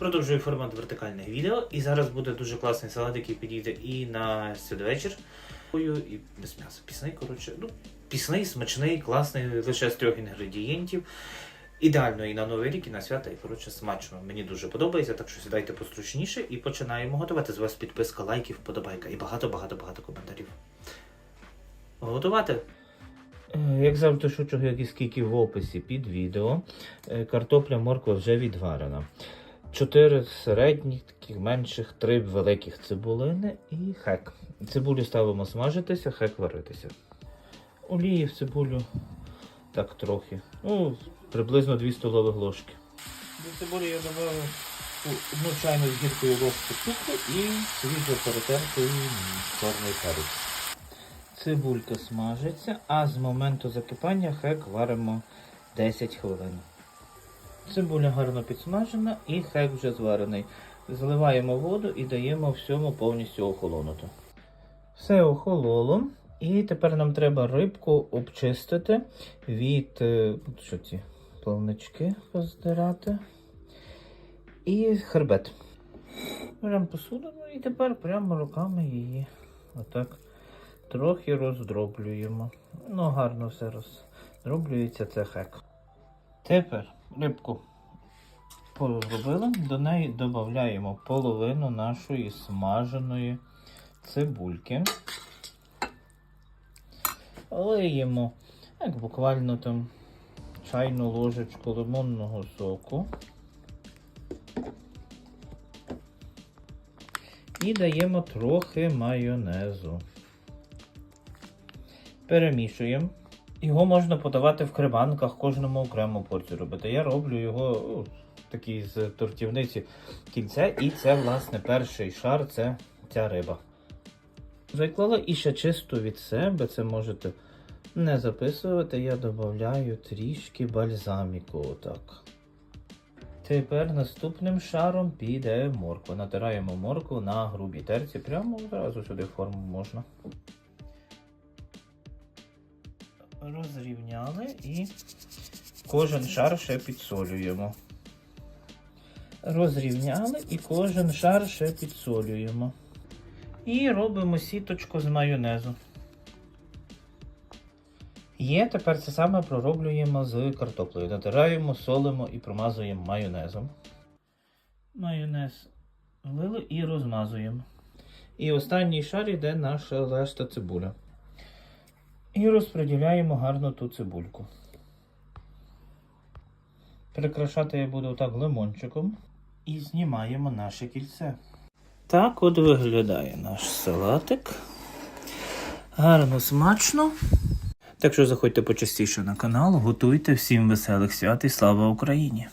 Продовжую формат вертикальних відео. І зараз буде дуже класний салат, який підійде і на святвечір, і без м'яса. Пісний, коротше, ну, пісний, смачний, класний, лише з трьох інгредієнтів. Ідеально і на Новий рік, і на свята, і коротше смачно. Мені дуже подобається, так що сідайте постручніше і починаємо готувати. З вас підписка, лайків, вподобайка і багато-багато-багато коментарів. Готувати? Е, Як завжди шучу, як і скільки в описі під відео. Е, Картопля морква вже відварена. Чотири середніх, таких менших, три великих цибулини і хек. Цибулю ставимо смажитися, хек варитися. Олії в цибулю так трохи. Ну, приблизно 2 столових ложки. До цибулі я додав одну чайну з гіркою ложку цукру і свіжо перетертий чорний перець. Цибулька смажиться, а з моменту закипання хек варимо 10 хвилин. Цибуля гарно підсмажена і хек вже зварений. Заливаємо воду і даємо всьому повністю охолонути. Все охололо. І тепер нам треба рибку обчистити від е, що ці плавнички поздирати. І хребет. Беремо посудину і тепер прямо руками її отак трохи роздроблюємо. Ну, гарно все роздроблюється це хек. Тепер рибку розробили, до неї додаємо половину нашої смаженої цибульки. Лиємо, як буквально там чайну ложечку лимонного соку. І даємо трохи майонезу. Перемішуємо. Його можна подавати в креманках, кожному окрему порцію робити. Я роблю його ну, такий з тортівниці кільце, і це, власне, перший шар це ця риба. Заклала і ще чисто від себе, це можете не записувати, я додаю трішки бальзаміку. Отак. Тепер наступним шаром піде морква. Натираємо моркву на грубій терці, прямо одразу сюди форму можна. Розрівняли і кожен шар ще підсолюємо. Розрівняли і кожен шар ще підсолюємо. І робимо сіточку з майонезу. Є, тепер це саме пророблюємо з картоплею. Натираємо, солимо і промазуємо майонезом. Майонез влили і розмазуємо. І останній шар йде наша решта цибуля. І розподіляємо гарно ту цибульку. Прикрашати я буду так лимончиком. І знімаємо наше кільце. Так от виглядає наш салатик. Гарно смачно. Так що заходьте почастіше на канал, готуйте всім веселих свят і слава Україні!